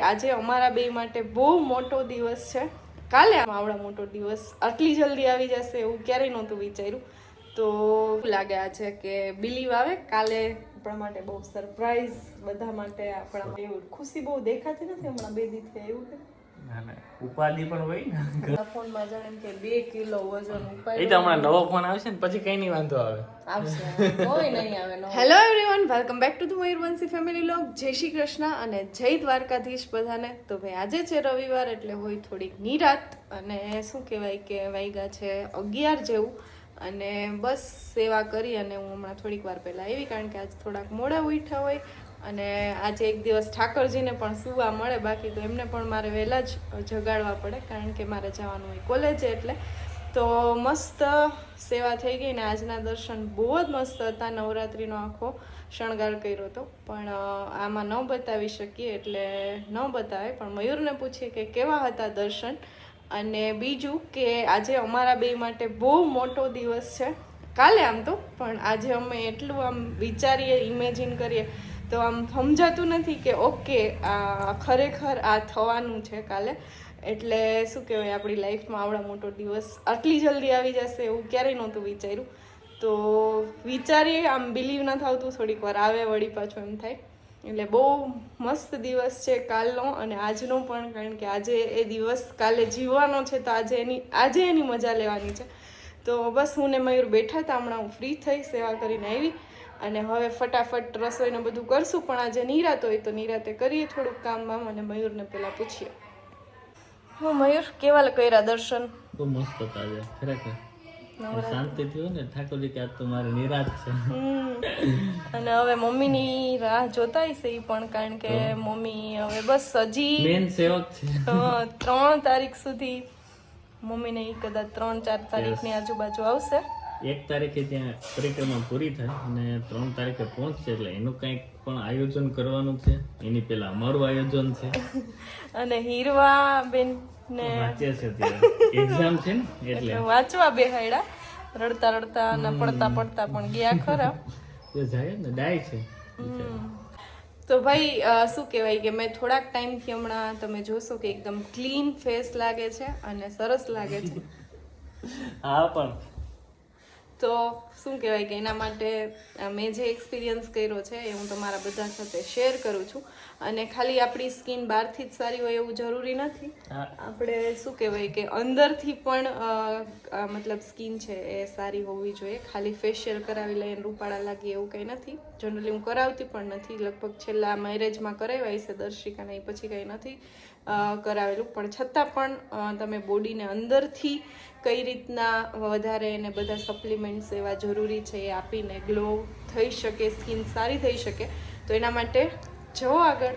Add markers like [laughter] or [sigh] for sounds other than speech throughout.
આજે અમારા બે માટે બહુ મોટો દિવસ છે. કાલે આવડા મોટો દિવસ આટલી જલ્દી આવી જશે એવું ક્યારેય નહોતું વિચાર્યું. તો લાગે આજે કે બિલીવ આવે. કાલે આપણા માટે બહુ સરપ્રાઈઝ બધા માટે આપણા ખુશી બહુ દેખાતી નથી. હમણાં બે દીથી એવું કે ઉપાધિ પણ હોય ને. ફોનમાં જાણે એમ કે બે કિલો વજન એ તો હમણાં નવો ફોન આવશે ને પછી કઈ નહીં વાંધો આવે. આવશે કોઈ નહીં આવે hello everyone welcome back to the Mayurvanshi family log જય શ્રી કૃષ્ણ અને જય દ્વારકાધીશ બધાને. તો ભાઈ આજે છે રવિવાર એટલે હોય થોડીક નિરાત અને શું કહેવાય કે વાઈગા છે અગિયાર જેવું. અને બસ સેવા કરી અને હું હમણાં થોડીક વાર પહેલાં આવી કારણ કે આજે થોડાક મોડા ઉઠ્યા હોય. અને આજે એક દિવસ ઠાકરજીને પણ સુવા મળે, બાકી તો એમને પણ મારે વહેલા જ જગાડવા પડે, કારણ કે મારે જવાનું હોય કોલેજે એટલે. તો મસ્ત સેવા થઈ ગઈ ને આજના દર્શન બહુ જ મસ્ત હતા, નવરાત્રિનો આખો શણગાર કર્યો હતો. પણ આમાં ન બતાવી શકીએ એટલે ન બતાવે, પણ મયુરને પૂછીએ કે કેવા હતા દર્શન? અને બીજું કે આજે અમારા બે માટે બહુ મોટો દિવસ છે. કાલે આમ તો, પણ આજે અમે એટલું આમ વિચારીએ ઇમેજિન કરીએ તો આમ સમજાતું નથી કે ઓકે, આ ખરેખર આ થવાનું છે કાલે. એટલે શું કહેવાય, આપણી લાઈફમાં આવડા મોટો દિવસ આટલી જલ્દી આવી જશે એવું ક્યારેય નહોતું વિચાર્યું. તો વિચારીએ, આમ બિલીવ ન થતું થોડીક વાર આવે વળી પાછું એમ થાય. એટલે બહુ મસ્ત દિવસ છે કાલનો અને આજનો પણ, કારણ કે આજે એ દિવસ કાલે જીવવાનો છે તો આજે એની આજે એની મજા લેવાની છે. તો બસ હું ને મયુર બેઠા હતા, હમણાં હું ફ્રી થઈ સેવા કરીને આવી. અને હવે ફટાફટ રસોઈને બધું કરશું પણ આજે નિરાત હોય તો નિરાતે કરીએ થોડુંક કામ બામ અને મયુરને પહેલાં પૂછીએ. હું મયુર કેવા કર્યા દર્શન? બહુ મસ્ત હતા આજે ખરેખર. શાંતિથી હોય ને ઠાકોરજી કે તો મારે નિરાત છે. હમ. અને હવે મમ્મીની રાહ જોતા હશે એ પણ કારણ કે મમ્મી હવે બસ હજી મેન સેવક છે. ત્રણ તારીખ સુધી મમ્મીને એ કદાચ ત્રણ ચાર તારીખની આજુબાજુ આવશે. એક તારીખે ત્યાં પરિક્રમા પૂરી થાય અને ત્રણ તારીખે પહોંચશે એટલે એનું કંઈક પણ આયોજન કરવાનું છે. એની પહેલા અમારું આયોજન છે. અને હીરવા બેન ને વાંચે છે એક્ઝામ છે ને એટલે. વાંચવા બેહાડ્યા રડતા રડતા અને પડતા પડતા પણ ગયા ખરા. એ જાય ને ડાય છે. તો ભાઈ શું કહેવાય કે મેં થોડાક ટાઈમથી હમણાં તમે જોશો કે એકદમ ક્લીન ફેસ લાગે છે અને સરસ લાગે છે. હા પણ તો શું કહેવાય કે એના માટે મેં જે એક્સપિરિયન્સ કર્યો છે એ હું તમારા બધા સાથે શેર કરું છું. અને ખાલી આપણી સ્કિન બહારથી જ સારી હોય એવું જરૂરી નથી. આપણે શું કહેવાય કે અંદરથી પણ મતલબ સ્કિન છે એ સારી હોવી જોઈએ. ખાલી ફેશિયલ કરાવી લઈને રૂપાળા લાગીએ એવું કંઈ નથી. જનરલી હું કરાવતી પણ નથી. લગભગ છેલ્લા મેરેજમાં કરાવ્યા છે દર્શિકાને એ પછી કંઈ નથી. કરાવેલું. પણ છતાં પણ તમે બોડીને અંદરથી કઈ રીતના વધારે એને બધા સપ્લિમેન્ટ્સ એવા જરૂરી છે એ આપીને ગ્લો થઈ શકે, સ્કિન સારી થઈ શકે, તો એના માટે જો આગળ.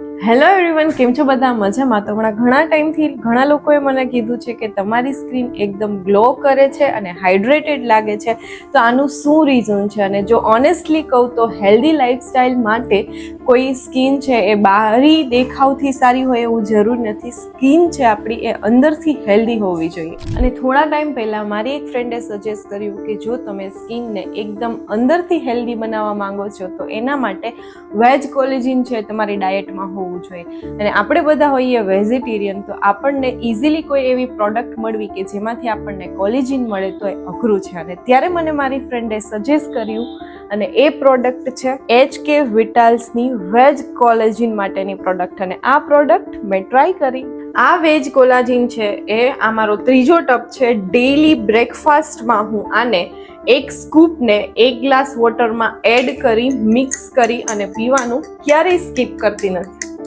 હેલો એવરીવન કેમ છો બધા? મજામાં? તો હમણાં ઘણા ટાઈમથી ઘણા લોકોએ મને કીધું છે કે તમારી સ્કિન એકદમ ગ્લો કરે છે અને હાઇડ્રેટેડ લાગે છે. તો આનું શું રીઝન છે? અને જો ઓનેસ્ટલી કહું તો હેલ્ધી લાઈફસ્ટાઈલ માટે કોઈ સ્કિન છે એ બહારી દેખાવથી સારી હોય એવું જરૂર નથી. સ્કિન છે આપણી એ અંદરથી હેલ્ધી હોવી જોઈએ. અને થોડા ટાઈમ પહેલાં મારી એક ફ્રેન્ડે સજેસ્ટ કર્યું કે જો તમે સ્કિનને એકદમ અંદરથી હેલ્ધી બનાવવા માંગો છો તો એના માટે વેજ કોલેજિન છે તમારી ડાયટમાં હોવું જોઈએ. અને આપણે બધા હોઈએ વેજીટેરિયન તો આપણને ઇઝીલી કોઈ એવી પ્રોડક્ટ મળવી કે જેમાંથી આપણને કોલેજીન મળે તો એ અઘરું છે. અને ત્યારે મને મારી ફ્રેન્ડે સજેસ્ટ કર્યું, અને એ પ્રોડક્ટ છે એચ કે વિટાલ્સની વેજ કોલેજિન માટેની પ્રોડક્ટ અને આ પ્રોડક્ટ મેં ટ્રાય કરી આ વેજ કોલાજીન છે, એ આ મારો ત્રીજો ટપ છે ડેઈલી બ્રેકફાસ્ટમાં હું આને એક સ્કૂપને એક ગ્લાસ વોટરમાં એડ કરી મિક્સ કરી અને પીવાનું ક્યારેય સ્કીપ કરતી નથી.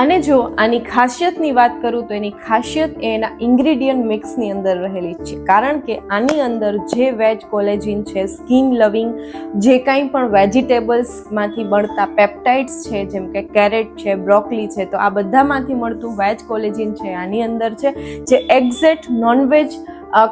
અને જો આની ખાસિયતની વાત કરું તો એની ખાસિયત એ એના ઇન્ગ્રેડિયન્ટ મિક્સની અંદર રહેલી છે. કારણ કે આની અંદર જે વેજ કોલેજિન છે, સ્કિન લવિંગ, જે કાંઈ પણ વેજીટેબલ્સમાંથી મળતા પેપ્ટાઇડ્સ છે, જેમ કે કેરેટ છે, બ્રોકલી છે, તો આ બધામાંથી મળતું વેજ કોલેજિન છે, આની અંદર છે, જે એક્ઝેક્ટ નોનવેજ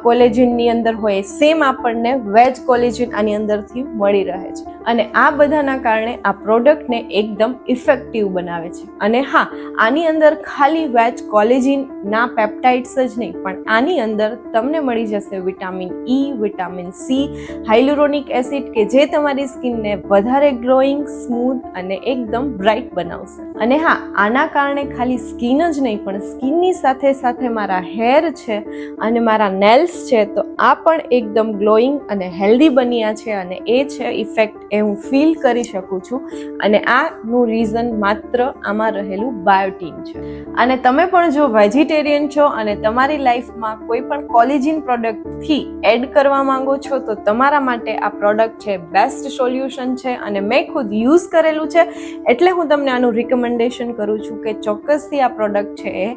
કોલેજિનની અંદર હોય સેમ આપણને વેજ કોલેજિન આની અંદરથી મળી રહે છે. અને આ બધાના કારણે આ પ્રોડક્ટને એકદમ ઇફેક્ટિવ બનાવે છે. અને હા, આની અંદર ખાલી વેજ કોલેજિન ના પેપ્ટાઇડ્સ જ નહીં, પણ આની અંદર તમને મળી જશે vitamin E vitamin C hyaluronic acid કે જે તમારી સ્કિનને વધારે ગ્લોઈંગ સ્મૂથ અને એકદમ બ્રાઇટ બનાવશે. અને હા, આના કારણે ખાલી સ્કિન જ નહીં, પણ સ્કિનની સાથે સાથે મારા હેર છે અને મારા નેલ્સ છે, તો આ પણ એકદમ ગ્લોઈંગ અને હેલ્ધી બન્યા છે અને એ છે ઇફેક્ટ એ હું ફીલ કરી શકું છું. અને આનું રીઝન માત્ર આમાં રહેલું બાયોટીન છે. અને તમે પણ જો વેજીટેરિયન છો અને તમારી લાઈફમાં કોઈ પણ કોલેજિન પ્રોડક્ટથી એડ કરવા માંગો છો, તો તમારા માટે આ પ્રોડક્ટ છે બેસ્ટ સોલ્યુશન છે અને મેં ખુદ યુઝ કરેલું છે. એટલે હું તમને આનું રિકમેન્ડેશન કરું છું કે ચોક્કસથી આ પ્રોડક્ટ છે એ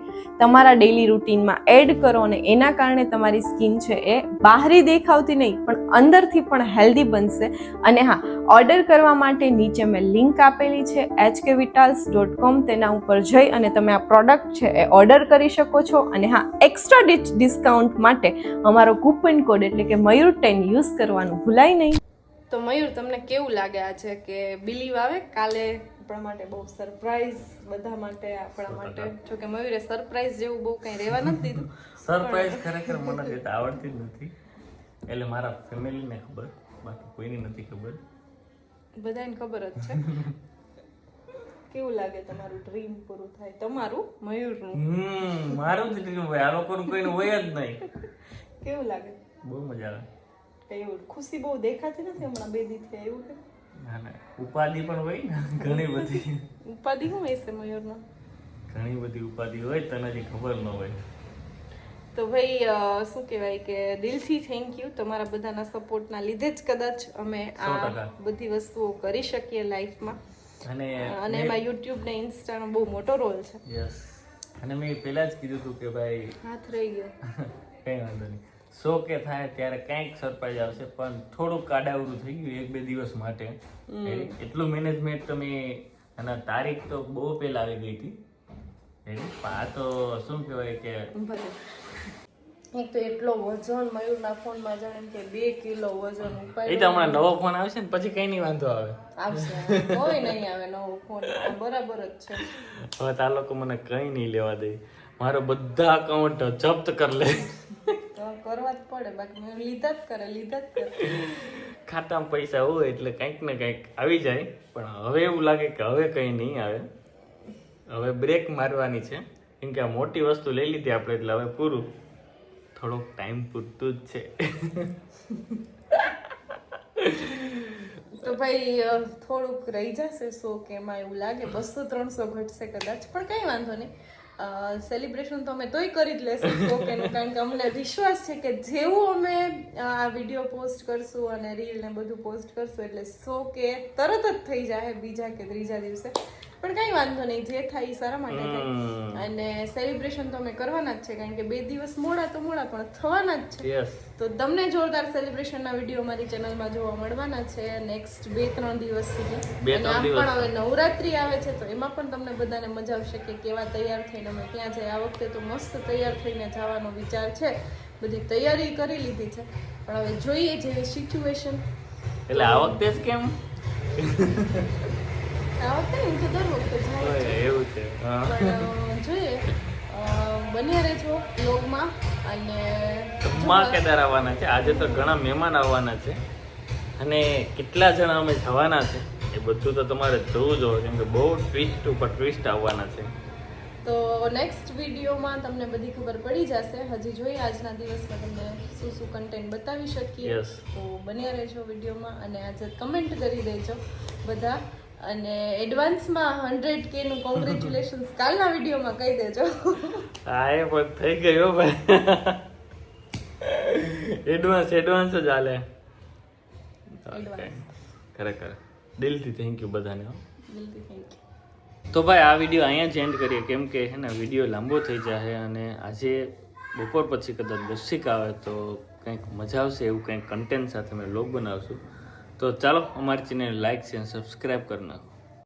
તમારા ડેલી રૂટીનમાં એડ કરો અને એના કારણે તમારી સ્કિન છે એ બહારી દેખાવતી નહીં, પણ અંદરથી પણ હેલ્ધી બનશે. અને હા, ઓર્ડર કરવા માટે નીચે મેં લિંક આપેલી છે એચ કે વિટાલ્સ ડોટ કોમ તેના ઉપર જઈ અને તમે આ પ્રોડક્ટ છે એ ઓર્ડર કરી શકો છો. અને હા એક્સ્ટ્રા ડિસ્કાઉન્ટ માટે અમારો કૂપન કોડ એટલે કે મયુર ટેન યુઝ કરવાનું ભૂલાય નહીં. તો મયુર, તમને કેવું લાગે છે કે બિલીવ આવે? કાલે આપણા માટે બહુ સરપ્રાઈઝ બધા માટે આપણા માટે. જો કે મયુરે સરપ્રાઈઝ જેવું બહુ કંઈ રહેવા નથી દીધું. સરપ્રાઈઝ ખરેખર મને રીતે આવડતી જ નથી. એટલે મારા ફેમિલીને ખબર બાકી કોઈની નથી ખબર. બધાને ખબર જ છે. કેવું લાગે તમારું ડ્રીમ પૂરું થાય? તમારું? મયુરનું? હમ મારું જ ડ્રીમ હોય આ લોકોનું કોઈનું હોય જ નહીં. કેવું લાગે? બહુ મજા આવે. એવું ખુશી બહુ દેખાતી નથી હમણાં બે દીથી એવું કે ના ના. ઉપાધિ પણ હોય ને ઘણી બધી. ઉપાધિ શું હશે મયુરનો? ઘણી બધી ઉપાધિ હોય તને જે ખબર ન હોય. તો ભાઈ શું કહેવાય કે દિલથી થેન્ક યુ તમારા બધાના સપોર્ટના લીધે જ કદાચ અમે આ બધી વસ્તુઓ કરી શકીએ લાઈફમાં અને અને એમાં યુટ્યુબ ને ઇન્સ્ટાનો બહુ મોટો રોલ છે. યસ અને મેં પહેલા જ કીધું હતું કે ભાઈ હાથ રહી ગયો. [laughs] કઈ વાંધો નહીં. શો કે થાય ત્યારે કંઈક સરપ્રાઈઝ આવશે પણ થોડુંક કાડાવરું થઈ ગયું એક બે દિવસ માટે. એટલું મેનેજમેન્ટ તમે અને તારીખ તો બહુ પહેલા આવી ગઈ હતી. આ તો શું કહેવાય કે એક તો એટલો વજન મયુરના ફોનમાં જાણે કે બે કિલો વજન એ તો હમણાં નવો ફોન આવશે ને પછી કઈ નહીં વાંધો આવે. આવશે કોઈ નહીં આવે નવો ફોન બરાબર જ છે. હવે આ લોકો મને કઈ નહીં લેવા દે. મારો બધા અકાઉન્ટ જપ્ત કરી લે. કરવા જ પડે. બાકી મેં લીધા જ કરે લીધા જ કરે. ખાતામાં પૈસા હોય એટલે કંઈક ને કંઈક આવી જાય. પણ હવે એવું લાગે કે હવે કંઈ નહીં આવે. હવે બ્રેક મારવાની છે. કેમ કે આ મોટી વસ્તુ લઈ લીધી આપણે એટલે હવે પૂરું. થોડોક ટાઈમ પૂરતું જ છે. તો ભાઈ થોડુંક રહી જશે શોખ એમાં એવું લાગે. બસો ત્રણસો ઘટશે કદાચ. પણ કંઈ વાંધો નહીં. સેલિબ્રેશન તો અમે તોય કરી જ લેશું કે કારણ કે અમને વિશ્વાસ છે કે જેવું અમે આ વીડિયો પોસ્ટ કરશું અને રીલ ને બધું પોસ્ટ કરશું, એટલે સો કે તરત જ થઈ જાય બીજા કે ત્રીજા દિવસે. પણ કઈ વાંધો નહીં જે થાય એ સારા માટે થાય. અને સેલિબ્રેશન તો અમે કરવાના જ છે કારણ કે બે દિવસ મોડા તો મોડા પણ થવાના જ છે. તો તમને જોરદાર સેલિબ્રેશનના વીડિયો મારી ચેનલમાં જોવા મળવાના છે નેક્સ્ટ બે ત્રણ દિવસ સુધી. અને આમ પણ હવે નવરાત્રી આવે છે તો એમાં પણ તમને બધાને મજા આવશે કે કેવા તૈયાર થઈને અમે ત્યાં જઈએ. આ વખતે તો મસ્ત તૈયાર થઈને જવાનો વિચાર છે બધી તૈયારી કરી લીધી છે. પણ હવે જોઈએ જેવી સિચ્યુએશન એટલે આ વખતે જ કેમ? આ વખતે હું તો દર વખતે જાઉં જ એવું છે. પણ જોઈએ. અ, બન્યા રહેજો બ્લોગમાં અને ધમાકેદાર આવવાના છે? આજે તો ઘણા મહેમાન આવવાના છે. અને કેટલા જણા અમે જવાના છે? એ બધું તો તમારે જોવું જોઈએ કેમ કે બહુ ટ્વિસ્ટ ઉપર ટ્વિસ્ટ આવવાના છે. તો નેક્સ્ટ વિડીયોમાં તમને બધી ખબર પડી જશે. હજી જોઈએ આજના દિવસમાં તમને શું શું કન્ટેન્ટ બતાવી શકીએ. તો બન્યા રહેજો વિડીયોમાં અને આજે કમેન્ટ કરી દેજો બધા. અને એડવાન્સમાં હંડ્રેડ કે નું કોંગ્રેચ્યુલેશન [laughs] કાલના વિડીયોમાં કહી દેજો. હા એ પણ થઈ ગયો ભાઈ એડવાન્સ એડવાન્સ જ હાલે. ખરેખર. દિલથી થેન્ક યુ બધાને. દિલથી થેન્ક યુ તો ભાઈ આ વીડિયો અહીંયા જ એન્ડ કરીએ. કેમ કે હે ને વીડિયો લાંબો થઈ જાય અને આજે બપોર પછી કદાચ દર્શિક આવે તો કંઈક મજા આવશે એવું કંઈક કન્ટેન્ટ સાથે અમે લોગ બનાવશું. તો ચાલો અમારી ચેનલ લાઈક છે અને સબસ્ક્રાઈબ કરી નાખો.